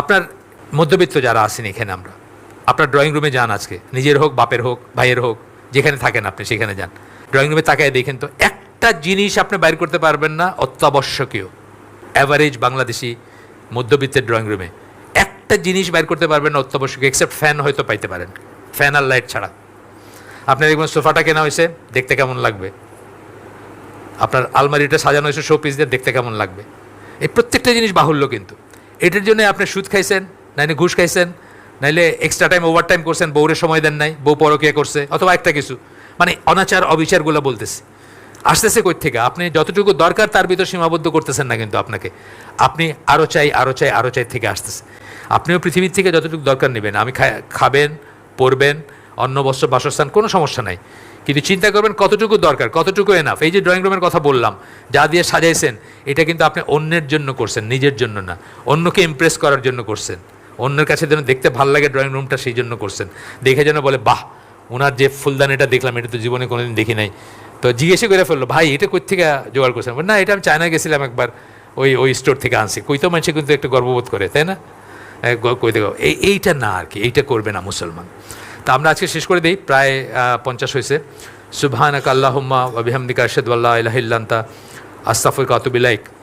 আপনার মধ্যবিত্ত যারা আছেন এখানে আমরা, আপনার ড্রয়িং রুমে যান আজকে, নিজের হোক, বাপের হোক, ভাইয়ের হোক, যেখানে থাকেন আপনি সেখানে যান। ড্রয়িং রুমে তাকায় দেখেন তো, একটা জিনিস আপনি বাইর করতে পারবেন না, অত্যাবশ্যকীয়। অ্যাভারেজ বাংলাদেশি মধ্যবিত্তের ড্রয়িং রুমে একটা জিনিস বাইর করতে পারবেন না, অত্যাবশ্যকীয় এক্সেপ্ট ফ্যান হয়তো পাইতে পারেন। ফ্যান আর লাইট ছাড়া। আপনি দেখবেন সোফাটা কেনা হয়েছে, দেখতে কেমন লাগবে? আপনার আলমারিটা সাজানো হয়েছে শো পিস দিয়ে, দেখতে কেমন লাগবে? এই প্রত্যেকটা জিনিস বাহুল্য কিন্তু। এটার জন্য আপনি সুদ খাইছেন, নাইলে ঘুষ খাইছেন, নাইলে এক্সট্রা টাইম ওভার টাইম করছেন, বউরে সময় দেন নাই, বউ পরকিয়া করছে, অথবা একটা কিছু। মানে অনাচার, অবিচারগুলো বলতেছে। আসতেছে কই থেকে আপনি যতটুকু দরকার, তার ভিতর সীমাবদ্ধ করতেছেন না কিন্তু আপনাকে। আপনি আরও চাই আরও চাই আরও চাই থেকে আসতেছে। আপনিও পৃথিবীর থেকে যতটুকু দরকার নেবেন। আমি খাবেন, পরবেন অন্ন বস্ত্র বাসস্থান কোনো সমস্যা নাই। কিন্তু চিন্তা করবেন কতটুকু দরকার কতটুকু এনাফ এই যে ড্রয়িং রুমের কথা বললাম যা দিয়ে সাজাইছেন এটা কিন্তু আপনি অন্যের জন্য করছেন নিজের জন্য না। অন্যকে ইমপ্রেস করার জন্য করছেন। অন্যের কাছে যেন দেখতে ভালো লাগে ড্রয়িং রুমটা সেই জন্য করছেন। দেখে যেন বলে বাহ ওনার যে ফুলদানিটা দেখলাম এটা তো জীবনে কোনোদিন দেখি নাই। তো জিজ্ঞেসে করে ফেলল ভাই এটা কই থেকে জোগাড় করছেন? না এটা আমি চায়না গেছিলাম একবার ওই ওই স্টোর থেকে আনছি। কই তো মানুষে কিন্তু একটু গর্ববোধ করে তাই না? এ, কই থেকে এই এইটা না আর কি এইটা করবে না মুসলমান। তা আমরা আজকে শেষ করে দিই। প্রায় পঞ্চাশ হয়েছে। সুবহানাক আল্লাহুম্মা ওয়া বিহামদিকা আশহাদু আস্তাফুল ইলাহা